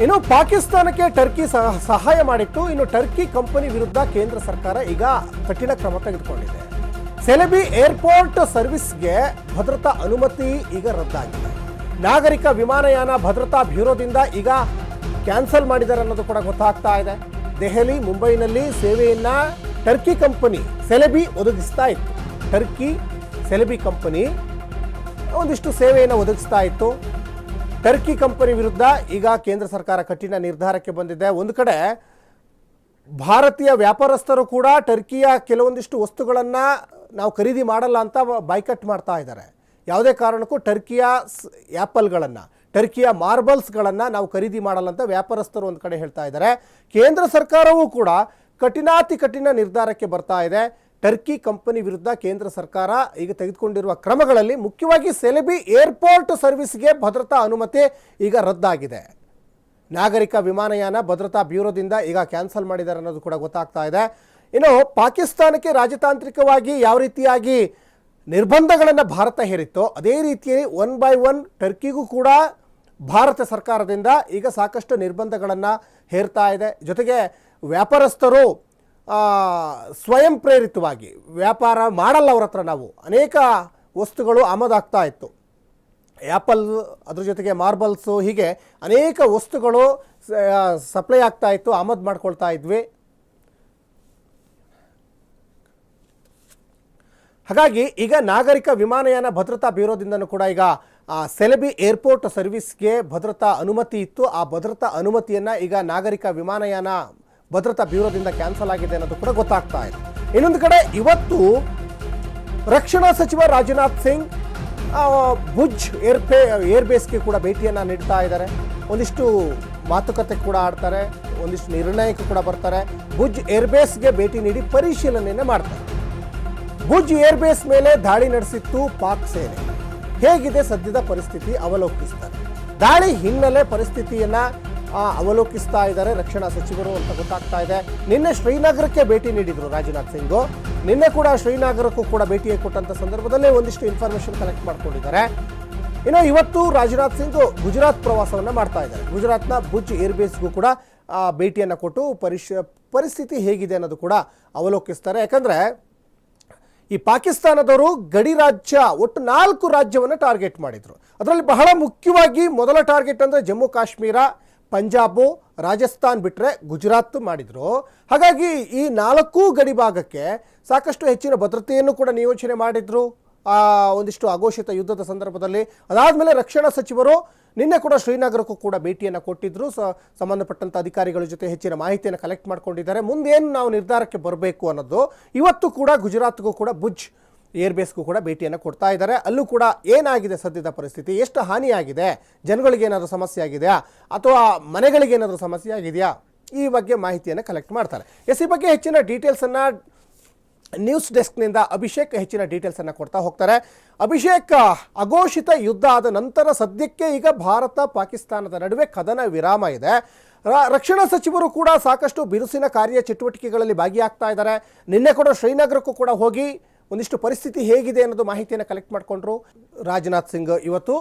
ಇನ್ನು ಪಾಕಿಸ್ತಾನಕ್ಕೆ ಟರ್ಕಿ ಸಹ- ಸಹಾಯ ಮಾಡಿತ್ತು. ಇನ್ನು ಟರ್ಕಿ ಕಂಪನಿ ವಿರುದ್ಧ ಕೇಂದ್ರ ಸರ್ಕಾರ ಈಗ ಕಠಿಣ ಕ್ರಮ ತೆಗೆದುಕೊಂಡಿದೆ. ಸೆಲೆಬಿ ಏರ್ಪೋರ್ಟ್ ಸರ್ವಿಸ್ಗೆ ಭದ್ರತಾ ಅನುಮತಿ ಈಗ ರದ್ದಾಗಿದೆ. ನಾಗರಿಕ ವಿಮಾನಯಾನ ಭದ್ರತಾ ಬ್ಯೂರೋದಿಂದ ಈಗ ಕ್ಯಾನ್ಸಲ್ ಮಾಡಿದ್ದಾರೆ ಅನ್ನೋದು ಕೂಡ ಗೊತ್ತಾಗ್ತಾ ಇದೆ. ದೆಹಲಿ, ಮುಂಬೈನಲ್ಲಿ ಸೇವೆಯನ್ನ ಟರ್ಕಿ ಕಂಪನಿ, ಸೆಲೆಬಿ ಒದಗಿಸ್ತಾ ಇತ್ತು. ಟರ್ಕಿ, ಸೆಲೆಬಿ ಕಂಪನಿ ಒಂದಿಷ್ಟು ಸೇವೆಯನ್ನು ಒದಗಿಸ್ತಾ ಇತ್ತು. ಟರ್ಕಿ ಕಂಪನಿ ವಿರುದ್ಧ ಈಗ ಕೇಂದ್ರ ಸರ್ಕಾರ ಕಠಿಣ ನಿರ್ಧಾರಕ್ಕೆ ಬಂದಿದೆ. ಒಂದು ಕಡೆ ಭಾರತೀಯ ವ್ಯಾಪಾರಸ್ಥರು ಕೂಡ ಟರ್ಕಿಯ ಕೆಲವೊಂದಿಷ್ಟು ವಸ್ತುಗಳನ್ನು ನಾವು ಖರೀದಿ ಮಾಡಲ್ಲ ಅಂತ ಬೈಕಟ್ ಮಾಡ್ತಾ ಇದ್ದಾರೆ. ಯಾವುದೇ ಕಾರಣಕ್ಕೂ ಟರ್ಕಿಯ ಆ್ಯಪಲ್ಗಳನ್ನು ಟರ್ಕಿಯ ಮಾರ್ಬಲ್ಸ್ಗಳನ್ನು ನಾವು ಖರೀದಿ ಮಾಡಲ್ಲ ಅಂತ ವ್ಯಾಪಾರಸ್ಥರು ಒಂದು ಕಡೆ ಹೇಳ್ತಾ ಇದ್ದಾರೆ. ಕೇಂದ್ರ ಸರ್ಕಾರವೂ ಕೂಡ ಕಠಿಣಾತಿ ಕಠಿಣ ನಿರ್ಧಾರಕ್ಕೆ ಬರ್ತಾ ಇದೆ. ಟರ್ಕಿ ಕಂಪನಿ ವಿರುದ್ಧ ಕೇಂದ್ರ ಸರ್ಕಾರ ಈಗ ತೆಗೆದುಕೊಂಡಿರುವ ಕ್ರಮಗಳಲ್ಲಿ ಮುಖ್ಯವಾಗಿ ಸೆಲೆಬಿ ಏರ್ಪೋರ್ಟ್ ಸರ್ವಿಸ್ಗೆ ಭದ್ರತಾ ಅನುಮತಿ ಈಗ ರದ್ದಾಗಿದೆ. ನಾಗರಿಕ ವಿಮಾನಯಾನ ಭದ್ರತಾ ಬ್ಯೂರೋದಿಂದ ಈಗ ಕ್ಯಾನ್ಸಲ್ ಮಾಡಿದ್ದಾರೆ ಅನ್ನೋದು ಕೂಡ ಗೊತ್ತಾಗ್ತಾ ಇದೆ. ಇನ್ನು ಪಾಕಿಸ್ತಾನಕ್ಕೆ ರಾಜತಾಂತ್ರಿಕವಾಗಿ ಯಾವ ರೀತಿಯಾಗಿ ನಿರ್ಬಂಧಗಳನ್ನು ಭಾರತ ಹೇರಿತ್ತೋ ಅದೇ ರೀತಿಯಲ್ಲಿ ಒನ್ ಬೈ ಒನ್ ಟರ್ಕಿಗೂ ಕೂಡ ಭಾರತ ಸರ್ಕಾರದಿಂದ ಈಗ ಸಾಕಷ್ಟು ನಿರ್ಬಂಧಗಳನ್ನು ಹೇರ್ತಾ ಇದೆ. ಜೊತೆಗೆ ವ್ಯಾಪಾರಸ್ಥರು ಸ್ವಯಂ ಪ್ರೇರಿತವಾಗಿ ವ್ಯಾಪಾರ ಮಾಡಲ್ಲ ಅವ್ರ ಹತ್ರ ನಾವು. ಅನೇಕ ವಸ್ತುಗಳು ಆಮದಾಗ್ತಾ ಇತ್ತು. ಆ್ಯಪಲ್ ಅದ್ರ ಜೊತೆಗೆ ಮಾರ್ಬಲ್ಸು ಹೀಗೆ ಅನೇಕ ವಸ್ತುಗಳು ಸಪ್ಲೈ ಆಗ್ತಾ ಇತ್ತು, ಆಮದು ಮಾಡ್ಕೊಳ್ತಾ ಇದ್ವಿ. ಹಾಗಾಗಿ ಈಗ ನಾಗರಿಕ ವಿಮಾನಯಾನ ಭದ್ರತಾ ಬ್ಯೂರೋದಿಂದನೂ ಕೂಡ ಈಗ ಸೆಲೆಬಿ ಏರ್ಪೋರ್ಟ್ ಸರ್ವಿಸ್ಗೆ ಭದ್ರತಾ ಅನುಮತಿ ಇತ್ತು. ಆ ಭದ್ರತಾ ಅನುಮತಿಯನ್ನು ಈಗ ನಾಗರಿಕ ವಿಮಾನಯಾನ ಭದ್ರತಾ ಬ್ಯೂರೋದಿಂದ ಕ್ಯಾನ್ಸಲ್ ಆಗಿದೆ ಅನ್ನೋದು ಕೂಡ ಗೊತ್ತಾಗ್ತಾ ಇದೆ. ಇನ್ನೊಂದು ಕಡೆ ಇವತ್ತು ರಕ್ಷಣಾ ಸಚಿವ ರಾಜನಾಥ್ ಸಿಂಗ್ ಭುಜ್ ಏರ್ಪೇ, ಏರ್ಬೇಸ್ಗೆ ಕೂಡ ಭೇಟಿಯನ್ನು ನೀಡ್ತಾ ಇದ್ದಾರೆ. ಒಂದಿಷ್ಟು ಮಾತುಕತೆ ಕೂಡ ಆಡ್ತಾರೆ, ಒಂದಿಷ್ಟು ನಿರ್ಣಯಕ್ಕೆ ಕೂಡ ಬರ್ತಾರೆ. ಭುಜ್ ಏರ್ಬೇಸ್ಗೆ ಭೇಟಿ ನೀಡಿ ಪರಿಶೀಲನೆಯನ್ನು ಮಾಡ್ತಾರೆ. ಭುಜ್ ಏರ್ಬೇಸ್ ಮೇಲೆ ದಾಳಿ ನಡೆಸಿತ್ತು ಪಾಕ್ ಸೇನೆ. ಹೇಗಿದೆ ಸದ್ಯದ ಪರಿಸ್ಥಿತಿ ಅವಲೋಕಿಸ್ತಾರೆ. ದಾಳಿ ಹಿನ್ನೆಲೆ ಪರಿಸ್ಥಿತಿಯನ್ನ ಅವಲೋಕಿಸ್ತಾ ಇದ್ದಾರೆ ರಕ್ಷಣಾ ಸಚಿವರು ಅಂತ ಗೊತ್ತಾಗ್ತಾ ಇದೆ. ನಿನ್ನೆ ಶ್ರೀನಗರಕ್ಕೆ ಭೇಟಿ ನೀಡಿದ್ರು ರಾಜನಾಥ್ ಸಿಂಗ್. ನಿನ್ನೆ ಕೂಡ ಶ್ರೀನಗರಕ್ಕೂ ಕೂಡ ಭೇಟಿ ಕೊಟ್ಟಂತ ಸಂದರ್ಭದಲ್ಲೇ ಒಂದಿಷ್ಟು ಇನ್ಫಾರ್ಮೇಶನ್ ಕಲೆಕ್ಟ್ ಮಾಡ್ಕೊಂಡಿದ್ದಾರೆ. ಇನ್ನು ಇವತ್ತು ರಾಜನಾಥ್ ಸಿಂಗ್ ಗುಜರಾತ್ ಪ್ರವಾಸವನ್ನ ಮಾಡ್ತಾ ಇದ್ದಾರೆ. ಗುಜರಾತ್ನ ಭುಜ್ ಏರ್ಬೇಸ್ಗೂ ಕೂಡ ಭೇಟಿಯನ್ನ ಕೊಟ್ಟು ಪರಿಶ್ ಪರಿಸ್ಥಿತಿ ಹೇಗಿದೆ ಅನ್ನೋದು ಕೂಡ ಅವಲೋಕಿಸ್ತಾರೆ. ಯಾಕಂದ್ರೆ ಈ ಪಾಕಿಸ್ತಾನದವರು ಗಡಿ ರಾಜ್ಯ, ಒಟ್ಟು ನಾಲ್ಕು ರಾಜ್ಯವನ್ನು ಟಾರ್ಗೆಟ್ ಮಾಡಿದ್ರು. ಅದರಲ್ಲಿ ಬಹಳ ಮುಖ್ಯವಾಗಿ ಮೊದಲ ಟಾರ್ಗೆಟ್ ಅಂದರೆ ಜಮ್ಮು ಕಾಶ್ಮೀರ ಪಂಜಾಬು, ರಾಜಸ್ಥಾನ್ ಬಿಟ್ಟರೆ ಗುಜರಾತ್ ಮಾಡಿದರು. ಹಾಗಾಗಿ ಈ ನಾಲ್ಕೂ ಗಡಿ ಭಾಗಕ್ಕೆ ಸಾಕಷ್ಟು ಹೆಚ್ಚಿನ ಭದ್ರತೆಯನ್ನು ಕೂಡ ನಿಯೋಜನೆ ಮಾಡಿದರು. ಆ, ಒಂದಿಷ್ಟು ಅಘೋಷಿತ ಯುದ್ಧದ ಸಂದರ್ಭದಲ್ಲಿ. ಅದಾದಮೇಲೆ ರಕ್ಷಣಾ ಸಚಿವರು ನಿನ್ನೆ ಕೂಡ ಶ್ರೀನಗರಕ್ಕೂ ಕೂಡ ಭೇಟಿಯನ್ನು ಕೊಟ್ಟಿದ್ರು. ಸ ಸಂಬಂಧಪಟ್ಟಂಥ ಅಧಿಕಾರಿಗಳ ಜೊತೆ ಹೆಚ್ಚಿನ ಮಾಹಿತಿಯನ್ನು ಕಲೆಕ್ಟ್ ಮಾಡ್ಕೊಂಡಿದ್ದಾರೆ. ಮುಂದೇನು ನಾವು ನಿರ್ಧಾರಕ್ಕೆ ಬರಬೇಕು ಅನ್ನೋದು ಇವತ್ತು ಕೂಡ ಗುಜರಾತ್ಗೂ ಕೂಡ ಭುಜ್ ಏರ್ಬೇಸ್ಗೂ ಕೂಡ ಭೇಟಿಯನ್ನು ಕೊಡ್ತಾ ಇದ್ದಾರೆ. ಅಲ್ಲೂ ಕೂಡ ಏನಾಗಿದೆ ಸದ್ಯದ ಪರಿಸ್ಥಿತಿ? ಎಷ್ಟು ಹಾನಿಯಾಗಿದೆ? ಜನಗಳಿಗೆ ಏನಾದರೂ ಸಮಸ್ಯೆ ಆಗಿದೆಯಾ? ಅಥವಾ ಮನೆಗಳಿಗೆ ಏನಾದರೂ ಸಮಸ್ಯೆ ಆಗಿದೆಯಾ? ಈ ಬಗ್ಗೆ ಮಾಹಿತಿಯನ್ನು ಕಲೆಕ್ಟ್ ಮಾಡ್ತಾರೆ. ಎಸ್, ಈ ಬಗ್ಗೆ ಹೆಚ್ಚಿನ ಡೀಟೇಲ್ಸನ್ನು ನ್ಯೂಸ್ ಡೆಸ್ಕ್ನಿಂದ ಅಭಿಷೇಕ್ ಹೆಚ್ಚಿನ ಡೀಟೇಲ್ಸನ್ನು ಕೊಡ್ತಾ ಹೋಗ್ತಾರೆ. ಅಭಿಷೇಕ್, ಅಘೋಷಿತ ಯುದ್ಧ ಆದ ನಂತರ ಸದ್ಯಕ್ಕೆ ಈಗ ಭಾರತ ಪಾಕಿಸ್ತಾನದ ನಡುವೆ ಕದನ ವಿರಾಮ ಇದೆ. ರಕ್ಷಣಾ ಸಚಿವರು ಕೂಡ ಸಾಕಷ್ಟು ಬಿರುಸಿನ ಕಾರ್ಯ ಚಟುವಟಿಕೆಗಳಲ್ಲಿ ಭಾಗಿಯಾಗ್ತಾ ಇದ್ದಾರೆ. ನಿನ್ನೆ ಕೂಡ ಶ್ರೀನಗರಕ್ಕೂ ಕೂಡ ಹೋಗಿ ಒಂದಿಷ್ಟು ಪರಿಸ್ಥಿತಿ ಹೇಗಿದೆ ಅನ್ನೋದು ಮಾಹಿತಿಯನ್ನು ಕಲೆಕ್ಟ್ ಮಾಡಿಕೊಂಡ್ರು ರಾಜನಾಥ್ ಸಿಂಗ್ ಇವತ್ತು.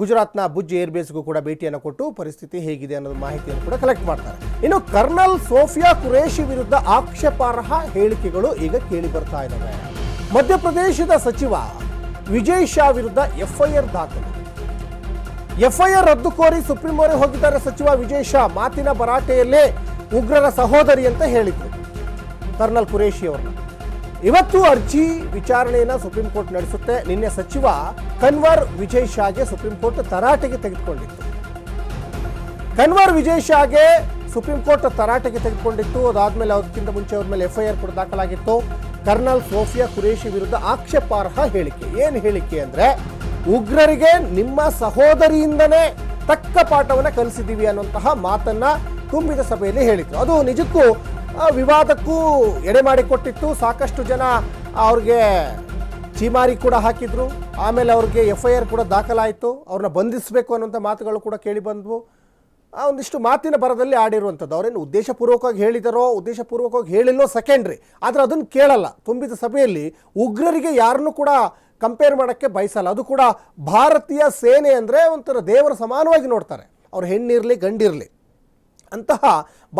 ಗುಜರಾತ್ನ ಭುಜ್ ಏರ್ಬೇಸ್ಗೂ ಕೂಡ ಭೇಟಿಯನ್ನು ಕೊಟ್ಟು ಪರಿಸ್ಥಿತಿ ಹೇಗಿದೆ ಅನ್ನೋದು ಮಾಹಿತಿಯನ್ನು ಕೂಡ ಕಲೆಕ್ಟ್ ಮಾಡ್ತಾರೆ. ಇನ್ನು ಕರ್ನಲ್ ಸೋಫಿಯಾ ಕುರೇಶಿ ವಿರುದ್ಧ ಆಕ್ಷೇಪಾರ್ಹ ಹೇಳಿಕೆಗಳು ಈಗ ಕೇಳಿ ಬರ್ತಾ ಇದ್ದಾವೆ ಮಧ್ಯಪ್ರದೇಶದ ಸಚಿವ ವಿಜಯ್ ಶಾ ವಿರುದ್ಧ ಎಫ್ಐಆರ್ ದಾಖಲು. ಎಫ್ಐಆರ್ ರದ್ದು ಕೋರಿ ಸುಪ್ರೀಂ ಕೋರ್ಟ್ ಹೋಗಿದ್ದಾರೆ ಸಚಿವ ವಿಜಯ್ ಶಾ. ಮಾತಿನ ಭರಾಟೆಯಲ್ಲೇ ಉಗ್ರರ ಸಹೋದರಿ ಅಂತ ಹೇಳಿದ್ರು ಕರ್ನಲ್ ಕುರೇಶಿ ಇವತ್ತು ಅರ್ಜಿ ವಿಚಾರಣೆಯನ್ನು ಸುಪ್ರೀಂ ಕೋರ್ಟ್ ನಡೆಸುತ್ತೆ. ನಿನ್ನೆ ಸಚಿವ ಕನ್ವರ್ ವಿಜಯ್ ಶಾಗೆ ಸುಪ್ರೀಂ ಕೋರ್ಟ್ ತರಾಟೆಗೆ ತೆಗೆದುಕೊಂಡಿತ್ತು. ಕನ್ವರ್ ವಿಜಯ್ ಶಾಗೆ ಸುಪ್ರೀಂ ಕೋರ್ಟ್ ತರಾಟೆಗೆ ತೆಗೆದುಕೊಂಡಿತ್ತು. ಅದಾದ್ಮೇಲೆ ಅದಕ್ಕಿಂತ ಮುಂಚೆ ಅವ್ರ ಮೇಲೆ ಎಫ್ಐಆರ್ ಕೂಡ ದಾಖಲಾಗಿತ್ತು. ಕರ್ನಲ್ ಸೋಫಿಯಾ ಕುರೇಶಿ ವಿರುದ್ಧ ಆಕ್ಷೇಪಾರ್ಹ ಹೇಳಿಕೆ. ಏನು ಹೇಳಿಕೆ ಅಂದ್ರೆ, ಉಗ್ರರಿಗೆ ನಿಮ್ಮ ಸಹೋದರಿಯಿಂದನೇ ತಕ್ಕ ಪಾಠವನ್ನ ಕಲಿಸಿದ್ದೀವಿ ಅನ್ನುವಂತಹ ಮಾತನ್ನ ತುಂಬಿದ ಸಭೆಯಲ್ಲಿ ಹೇಳಿದ್ರು. ಅದು ನಿಜಕ್ಕೂ ವಿವಾದಕ್ಕೂ ಎಡೆ ಮಾಡಿಕೊಟ್ಟಿತ್ತು ಸಾಕಷ್ಟು ಜನ ಅವ್ರಿಗೆ ಚೀಮಾರಿ ಕೂಡ ಹಾಕಿದ್ರು. ಆಮೇಲೆ ಅವ್ರಿಗೆ ಎಫ್ ಐ ಆರ್ ಕೂಡ ದಾಖಲಾಯಿತು. ಅವ್ರನ್ನ ಬಂಧಿಸಬೇಕು ಅನ್ನೋಂಥ ಮಾತುಗಳು ಕೂಡ ಕೇಳಿ ಬಂದವು. ಆ ಒಂದಿಷ್ಟು ಮಾತಿನ ಬರದಲ್ಲಿ ಆಡಿರುವಂಥದ್ದು. ಅವರೇನು ಉದ್ದೇಶಪೂರ್ವಕವಾಗಿ ಹೇಳಿದಾರೋ, ಉದ್ದೇಶಪೂರ್ವಕವಾಗಿ ಹೇಳಿಲ್ಲೋ ಸೆಕೆಂಡ್ರಿ. ಆದರೆ ಅದನ್ನು ಕೇಳಲ್ಲ. ತುಂಬಿದ ಸಭೆಯಲ್ಲಿ ಉಗ್ರರಿಗೆ ಯಾರನ್ನೂ ಕೂಡ ಕಂಪೇರ್ ಮಾಡೋಕ್ಕೆ ಬಯಸಲ್ಲ. ಅದು ಕೂಡ ಭಾರತೀಯ ಸೇನೆ ಅಂದರೆ ಒಂಥರ ದೇವರ ಸಮಾನವಾಗಿ ನೋಡ್ತಾರೆ. ಅವ್ರು ಹೆಣ್ಣಿರಲಿ ಗಂಡಿರಲಿ. ಅಂತಹ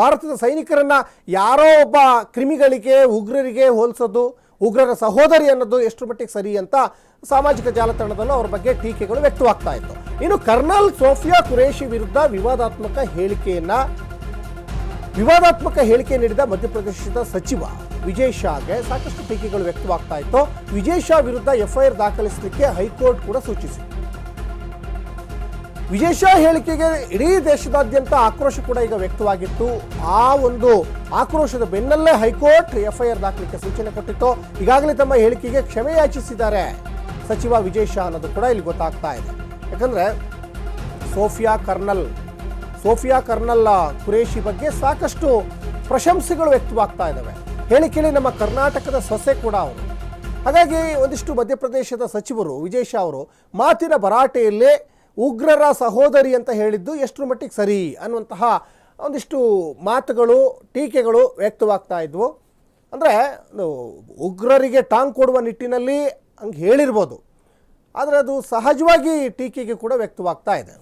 ಭಾರತದ ಸೈನಿಕರನ್ನು ಯಾರೋ ಒಬ್ಬ ಕ್ರಿಮಿಗಳಿಗೆ, ಉಗ್ರರಿಗೆ ಹೋಲಿಸೋದು, ಉಗ್ರರ ಸಹೋದರಿ ಅನ್ನೋದು ಎಷ್ಟು ಮಟ್ಟಿಗೆ ಸರಿ ಅಂತ ಸಾಮಾಜಿಕ ಜಾಲತಾಣದಲ್ಲೂ ಅವ್ರ ಬಗ್ಗೆ ಟೀಕೆಗಳು ವ್ಯಕ್ತವಾಗ್ತಾ ಇತ್ತು. ಇನ್ನು ಕರ್ನಲ್ ಸೋಫಿಯಾ ಕುರೇಶಿ ವಿರುದ್ಧ ವಿವಾದಾತ್ಮಕ ಹೇಳಿಕೆಯನ್ನ, ವಿವಾದಾತ್ಮಕ ಹೇಳಿಕೆ ನೀಡಿದ ಮಧ್ಯಪ್ರದೇಶದ ಸಚಿವ ವಿಜಯ್ ಶಾಗೆ ಸಾಕಷ್ಟು ಟೀಕೆಗಳು ವ್ಯಕ್ತವಾಗ್ತಾ ಇತ್ತು. ವಿಜಯ್ ಶಾ ವಿರುದ್ಧ ಎಫ್ಐಆರ್ ದಾಖಲಿಸಲಿಕ್ಕೆ ಹೈಕೋರ್ಟ್ ಕೂಡ ಸೂಚಿಸಿತು ವಿಜಯ್ ಶಾ ಹೇಳಿಕೆಗೆ ಇಡೀ ದೇಶದಾದ್ಯಂತ ಆಕ್ರೋಶ ಕೂಡ ಈಗ ವ್ಯಕ್ತವಾಗಿತ್ತು. ಆ ಒಂದು ಆಕ್ರೋಶದ ಬೆನ್ನಲ್ಲೇ ಹೈಕೋರ್ಟ್ ಎಫ್ಐಆರ್ ದಾಖಲಿಕ್ಕೆ ಸೂಚನೆ ಕೊಟ್ಟಿತ್ತು. ಈಗಾಗಲೇ ತಮ್ಮ ಹೇಳಿಕೆಗೆ ಕ್ಷಮೆ ಯಾಚಿಸಿದ್ದಾರೆ. ಸಚಿವ ವಿಜಯ್ ಶಾ ಅನ್ನೋದು ಕೂಡ ಇಲ್ಲಿ ಗೊತ್ತಾಗ್ತಾ ಇದೆ. ಯಾಕಂದ್ರೆ Sophia colonel Sophia colonel Qureshi ಬಗ್ಗೆ ಸಾಕಷ್ಟು ಪ್ರಶಂಸೆಗಳು ವ್ಯಕ್ತವಾಗ್ತಾ ಇದ್ದಾವೆ. ಹೇಳಿಕೆಯಲ್ಲಿ ನಮ್ಮ ಕರ್ನಾಟಕದ ಸೊಸೆ ಕೂಡ ಅವರು. ಹಾಗಾಗಿ ಒಂದಿಷ್ಟು ಮಧ್ಯಪ್ರದೇಶದ ಸಚಿವರು ವಿಜಯ್ ಶಾ ಅವರು ಮಾತಿನ ಭರಾಟೆಯಲ್ಲೇ ಉಗ್ರರ ಸಹೋದರಿ ಅಂತ ಹೇಳಿದ್ದು ಎಷ್ಟರ ಮಟ್ಟಿಗೆ ಸರಿ ಅನ್ನುವಂತಹ ಒಂದಿಷ್ಟು ಮಾತುಗಳು, ಟೀಕೆಗಳು ವ್ಯಕ್ತವಾಗ್ತಾ ಇದ್ವು. ಅಂದರೆ ಉಗ್ರರಿಗೆ ಟಾಂಗ್ ಕೊಡುವ ನಿಟ್ಟಿನಲ್ಲಿ ಹಂಗೆ ಹೇಳಿರ್ಬೋದು. ಆದರೆ ಅದು ಸಹಜವಾಗಿ ಟೀಕೆಗೆ ಕೂಡ ವ್ಯಕ್ತವಾಗ್ತಾ ಇದೆ.